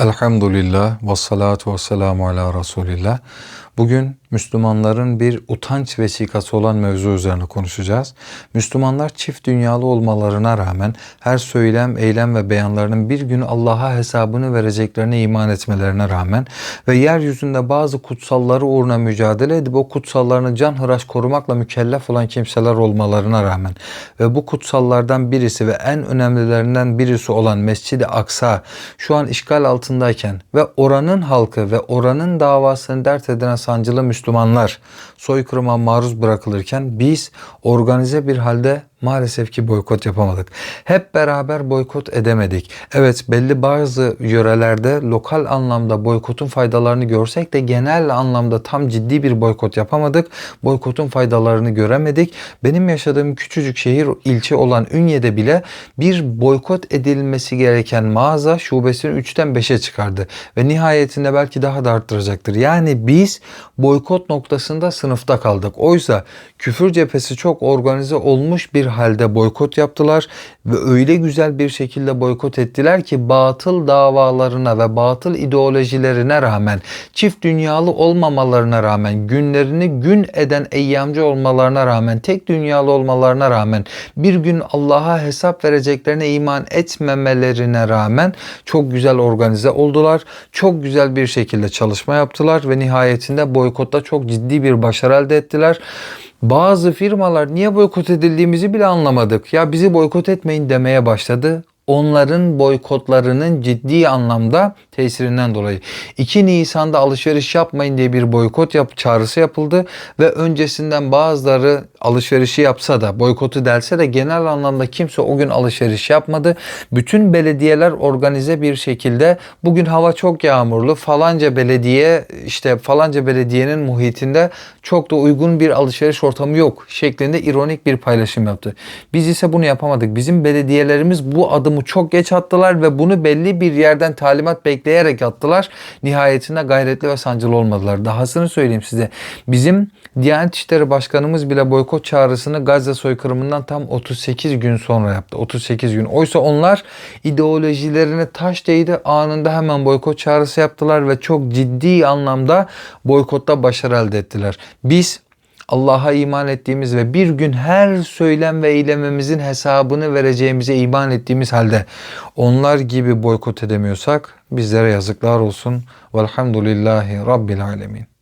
Elhamdülillah ve salatu ve selamu ala Resulillah. Bugün Müslümanların bir utanç vesikası olan mevzu üzerine konuşacağız. Müslümanlar çift dünyalı olmalarına rağmen her söylem, eylem ve beyanlarının bir gün Allah'a hesabını vereceklerine iman etmelerine rağmen ve yeryüzünde bazı kutsalları uğruna mücadele edip o kutsallarını can hıraş korumakla mükellef olan kimseler olmalarına rağmen ve bu kutsallardan birisi ve en önemlilerinden birisi olan Mescid-i Aksa şu an işgal altındayken ve oranın halkı ve oranın davasını dert edilen sancılı Müslümanlar soykırıma maruz bırakılırken biz organize bir halde maalesef ki boykot yapamadık. Hep beraber boykot edemedik. Evet belli bazı yörelerde lokal anlamda boykotun faydalarını görsek de genel anlamda tam ciddi bir boykot yapamadık. Boykotun faydalarını göremedik. Benim yaşadığım küçücük şehir ilçe olan Ünye'de bile bir boykot edilmesi gereken mağaza şubesini 3'ten 5'e çıkardı. Ve nihayetinde belki daha da arttıracaktır. Yani biz boykot noktasında sınıfta kaldık. Oysa küfür cephesi çok organize olmuş bir halde boykot yaptılar ve öyle güzel bir şekilde boykot ettiler ki batıl davalarına ve batıl ideolojilerine rağmen çift dünyalı olmamalarına rağmen günlerini gün eden eyyamcı olmalarına rağmen tek dünyalı olmalarına rağmen bir gün Allah'a hesap vereceklerine iman etmemelerine rağmen çok güzel organize oldular. Çok güzel bir şekilde çalışma yaptılar ve nihayetinde boykotta çok ciddi bir başarı elde ettiler. Bazı firmalar niye boykot edildiğimizi bile anlamadık. Ya bizi boykot etmeyin demeye başladı onların boykotlarının ciddi anlamda tesirinden dolayı. 2 Nisan'da alışveriş yapmayın diye bir boykot yap çağrısı yapıldı ve öncesinden bazıları alışverişi yapsa da boykotu delse de genel anlamda kimse o gün alışveriş yapmadı. Bütün belediyeler organize bir şekilde bugün hava çok yağmurlu falanca belediye işte falanca belediyenin muhitinde çok da uygun bir alışveriş ortamı yok şeklinde ironik bir paylaşım yaptı. Biz ise bunu yapamadık. Bizim belediyelerimiz bu adımı çok geç attılar ve bunu belli bir yerden talimat bekleyerek attılar. Nihayetinde gayretli ve sancılı olmadılar. Dahasını söyleyeyim size. Bizim Diyanet İşleri Başkanımız bile boykot çağrısını Gazze soykırımından tam 38 gün sonra yaptı. 38 gün. Oysa onlar ideolojilerine taş değdi. Anında hemen boykot çağrısı yaptılar ve çok ciddi anlamda boykotta başarı elde ettiler. Biz Allah'a iman ettiğimiz ve bir gün her söylem ve eylemimizin hesabını vereceğimize iman ettiğimiz halde onlar gibi boykot edemiyorsak bizlere yazıklar olsun. Velhamdülillahi Rabbil Alemin.